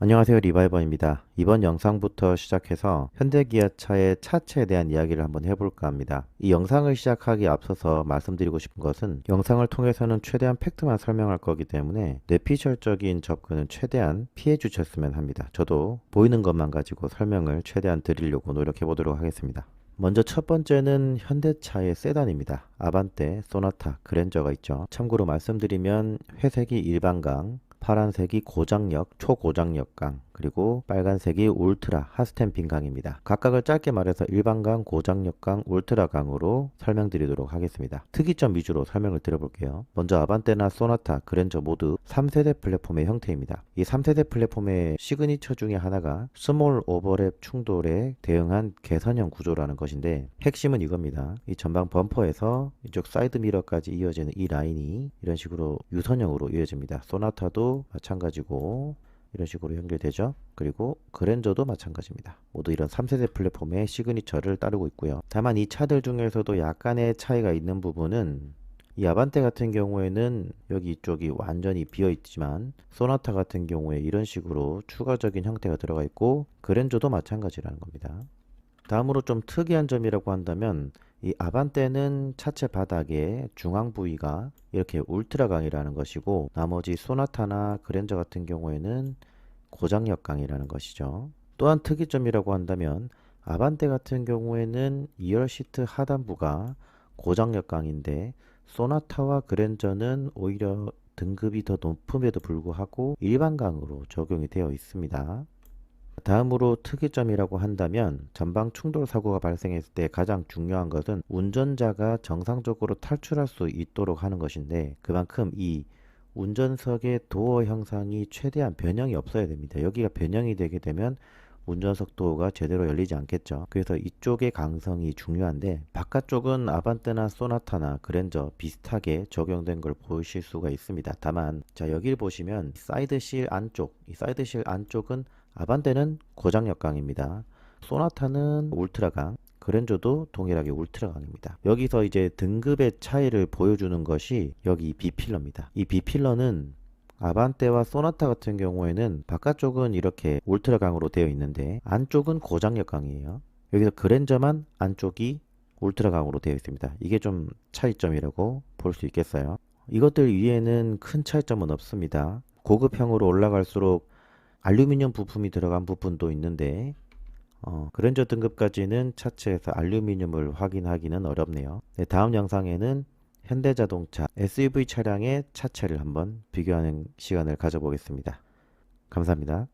안녕하세요 리바이버입니다. 이번 영상부터 시작해서 현대기아차의 차체에 대한 이야기를 한번 해볼까 합니다. 이 영상을 시작하기 앞서서 말씀드리고 싶은 것은 영상을 통해서는 최대한 팩트만 설명할 거기 때문에 뇌피셜적인 접근은 최대한 피해 주셨으면 합니다. 저도 보이는 것만 가지고 설명을 최대한 드리려고 노력해 보도록 하겠습니다. 먼저 첫 번째는 현대차의 세단입니다. 아반떼, 소나타, 그랜저가 있죠. 참고로 말씀드리면 회색이 일반강, 파란색이 고장력, 초고장력 강, 그리고 빨간색이 울트라, 하스템핑 강입니다. 각각을 짧게 말해서 일반강, 고장력 강, 울트라 강으로 설명드리도록 하겠습니다. 특이점 위주로 설명을 드려볼게요. 먼저 아반떼나 소나타, 그랜저 모두 3세대 플랫폼의 형태입니다. 이 3세대 플랫폼의 시그니처 중에 하나가 스몰 오버랩 충돌에 대응한 개선형 구조라는 것인데 핵심은 이겁니다. 이 전방 범퍼에서 이쪽 사이드 미러까지 이어지는 이 라인이 이런 식으로 유선형으로 이어집니다. 소나타도 마찬가지고 이런 식으로 연결되죠. 그리고 그랜저도 마찬가지입니다. 모두 이런 3세대 플랫폼의 시그니처를 따르고 있고요. 다만 이 차들 중에서도 약간의 차이가 있는 부분은 이 아반떼 같은 경우에는 여기 이쪽이 완전히 비어 있지만 소나타 같은 경우에 이런 식으로 추가적인 형태가 들어가 있고 그랜저도 마찬가지라는 겁니다. 다음으로 좀 특이한 점이라고 한다면 이 아반떼는 차체 바닥에 중앙 부위가 이렇게 울트라 강이라는 것이고 나머지 소나타나 그랜저 같은 경우에는 고장력 강이라는 것이죠. 또한 특이점이라고 한다면 아반떼 같은 경우에는 2열 시트 하단부가 고장력 강인데 소나타와 그랜저는 오히려 등급이 더 높음에도 불구하고 일반 강으로 적용이 되어 있습니다. 다음으로 특이점이라고 한다면 전방 충돌 사고가 발생했을 때 가장 중요한 것은 운전자가 정상적으로 탈출할 수 있도록 하는 것인데 그만큼 이 운전석의 도어 형상이 최대한 변형이 없어야 됩니다. 여기가 변형이 되게 되면 운전석 도어가 제대로 열리지 않겠죠. 그래서 이쪽의 강성이 중요한데 바깥쪽은 아반떼나 소나타나 그랜저 비슷하게 적용된 걸 보실 수가 있습니다. 다만 자 여기를 보시면 사이드 실 안쪽 이 사이드 실 안쪽은 아반떼는 고장력 강입니다. 소나타는 울트라 강, 그랜저도 동일하게 울트라 강입니다. 여기서 이제 등급의 차이를 보여주는 것이 여기 B필러입니다. 이 B필러는 아반떼와 소나타 같은 경우에는 바깥쪽은 이렇게 울트라 강으로 되어 있는데 안쪽은 고장력 강이에요. 여기서 그랜저만 안쪽이 울트라 강으로 되어 있습니다. 이게 좀 차이점이라고 볼 수 있겠어요. 이것들 위에는 큰 차이점은 없습니다. 고급형으로 올라갈수록 알루미늄 부품이 들어간 부분도 있는데 어, 그랜저 등급까지는 차체에서 알루미늄을 확인하기는 어렵네요. 네, 다음 영상에는 현대자동차 SUV 차량의 차체를 한번 비교하는 시간을 가져보겠습니다. 감사합니다.